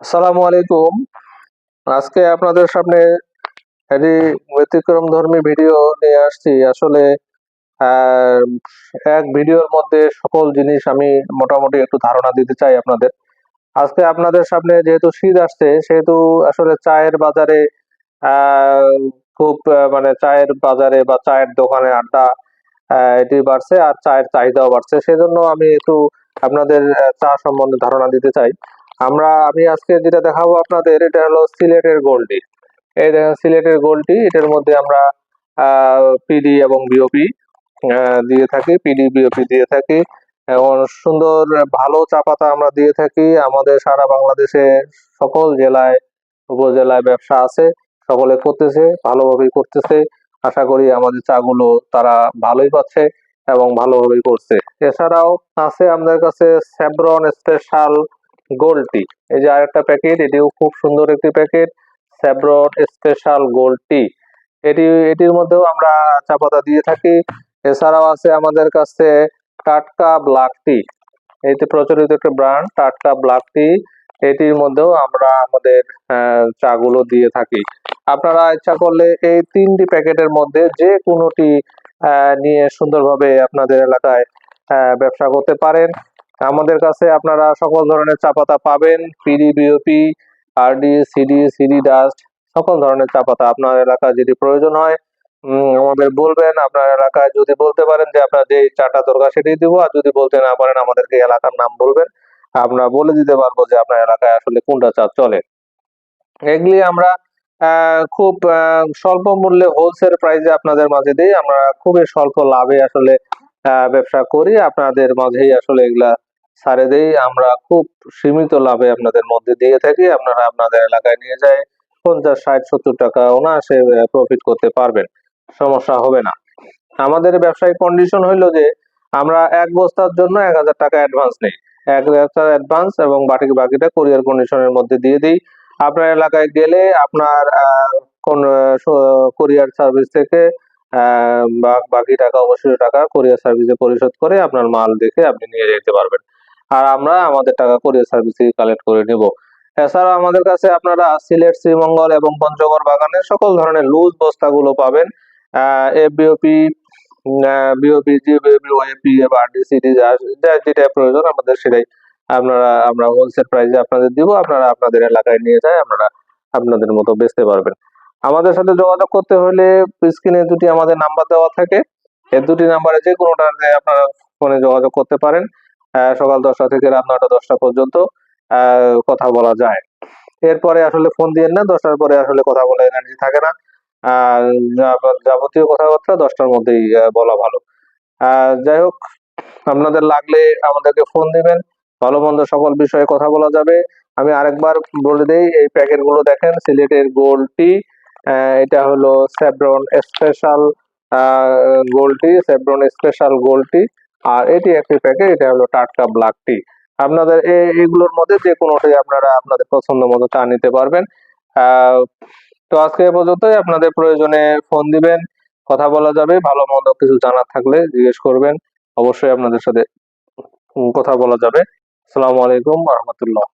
আসসালামু আলাইকুম। আজকে আপনাদের সামনে একটি ব্যতিক্রম ধর্মী ভিডিও নিয়ে আসছি। আসলে এক ভিডিওর মধ্যে সকল জিনিস আমি মোটামুটি একটু ধারণা দিতে চাই আপনাদের। আজকে আপনাদের সামনে যেহেতু শীত আসছে, সেহেতু আসলে চায়ের বাজারে খুব মানে চায়ের বাজারে বা চায়ের দোকানে আড্ডা এটি বাড়ছে আর চায়ের চাহিদাও বাড়ছে। সেজন্য আমি একটু আপনাদের চা সম্বন্ধে ধারণা দিতে চাই। আমরা, আমি আজকে যেটা দেখাবো আপনাদের, এটা হলো সিলেটের গোলটি। এই দেখেন, সিলেটের গোলটি, এটার মধ্যে আমরা পিডি এবং বিওপি দিয়ে থাকি পিডি বিওপি দিয়ে থাকি। এবং সুন্দর, ভালো চা পাতা আমরা দিয়ে থাকি। আমাদের সারা বাংলাদেশে সকল জেলায়, উপজেলায় ব্যবসা আছে, সকলে করতেছে, ভালোভাবেই করতেছে। আশা করি আমাদের চাগুলো তারা ভালোই পাচ্ছে এবং ভালোভাবেই করছে। এছাড়াও আছে আমাদের কাছে স্যাব্রন স্পেশাল গোল্ড টি এই যে আরেকটা প্যাকেট এটিও খুব সুন্দর একটি প্যাকেট স্যাব্রন স্পেশাল গোল্ড টি এটি, এটির মধ্যেও আমরা চা পাতা দিয়ে থাকি। এছাড়াও আছে আমাদের কাছে টাটকা ব্ল্যাক টি এটি প্রচলিত একটা ব্র্যান্ড টাটকা ব্ল্যাক টি এটির মধ্যেও আমরা আমাদের চাগুলো দিয়ে থাকি। আপনারা ইচ্ছা করলে এই তিনটি প্যাকেটের মধ্যে যে কোনোটি নিয়ে সুন্দরভাবে আপনাদের এলাকায় ব্যবসা করতে পারেন। আমাদের কাছে আপনারা সকল ধরনের চা পাতা পাবেন PD BOP RD CD CD dust সকল ধরনের চা পাতা আপনার এলাকায় যদি প্রয়োজন হয় আমাদের বলবেন। আপনার এলাকায় যদি বলতে পারেন যে আপনার যে চাটা দরকার সেটাই দিব, আর যদি বলতে না পারেন আমাদেরকে এলাকার নাম বলবেন। আমরা বলে দিতে পারব যে আপনার এলাকায় আসলে কোনটা চা চলে। এগুলি আমরা খুব স্বল্প মূল্যে হোলসেল প্রাইসে আপনাদের মাঝে দিই। আমরা খুবই স্বল্প লাভে আসলে ব্যবসা করি। আপনাদের মাঝেই আসলে এগুলা ছাড়ে দেই, আমরা খুব সীমিত লাভে আপনাদের মধ্যে দিয়ে থাকি। আপনারা আপনাদের এলাকায় নিয়ে যায় পঞ্চাশ, ষাট, সত্তর টাকা অনায়াসে প্রফিট করতে পারবেন। সমস্যা হবে না। আমাদের ব্যবসায়িক কন্ডিশন হইল যে, আমরা এক বস্তার জন্য এক হাজার টাকা অ্যাডভান্স নেই। এক হাজার অ্যাডভান্স এবং বাকি বাকিটা কোরিয়ার কন্ডিশনের মধ্যে দিয়ে দিই। আপনার এলাকায় গেলে আপনার কোন কোরিয়ার সার্ভিস থেকে বাকি টাকা অবশ্যই টাকা কোরিয়ার সার্ভিসে পরিশোধ করে আপনার মাল দেখে আপনি নিয়ে যেতে পারবেন। আর আমরা আমাদের টাকা কোরিয়ার সার্ভিস কালেক্ট করে নেব। এছাড়া আমাদের কাছে আপনারা সিলেট, শ্রীমঙ্গল এবং পঞ্চগড় বাগানের সকল ধরনের লুজ বস্তাগুলো পাবেন। এফবিওপি বিওপি জিওপি ওএপি বা যা যেটা প্রয়োজন আমাদের সেটাই আপনারা, আমরা হোলসেল প্রাইসে আপনাদের দিব, আপনারা আপনাদের এলাকায় নিয়ে যায়, আপনারা আপনাদের মতো বেচতে পারবেন। আমাদের সাথে যোগাযোগ করতে হলে স্ক্রিনে দুটি আমাদের নাম্বার দেওয়া থাকে। এই দুটি নাম্বারে যে কোনোটাতে আপনারা ফোনে যোগাযোগ করতে পারেন। সকাল দশটা থেকে রাত নটা দশটা পর্যন্ত কথা বলা যায়। এরপরে আসলে ফোন দিয়েন না দশটার পরে আসলে কথা বলে এনার্জি থাকে না। যাবতীয় কথাবার্তা দশটার মধ্যেই বলা ভালো। যাই হোক, আপনাদের লাগলে আমাদেরকে ফোন দিবেন। ভালো মন্দ সকল বিষয়ে কথা বলা যাবে। আমি আরেকবার বলে দেই, এই প্যাকেটগুলো দেখেন, সিলেটের গোল্ড টি এটা হলো স্যাব্রন স্পেশাল গোল্ড টি স্যাব্রন স্পেশাল গোল্ড টি আর এটি একটি প্যাকেট এটা হলো টাটকা ব্ল্যাক টি আপনাদের এগুলোর মধ্যে যে কোনোটি আপনারা আপনাদের পছন্দ মতো চা নিতে পারবেন। তো আজকে এ পর্যন্তই। আপনাদের প্রয়োজনে ফোন দিবেন, কথা বলা যাবে, ভালো মন্দ কিছু জানার থাকলে জিজ্ঞেস করবেন। অবশ্যই আপনাদের সাথে কথা বলা যাবে। আসসালামু আলাইকুম রহমতুল্লাহ।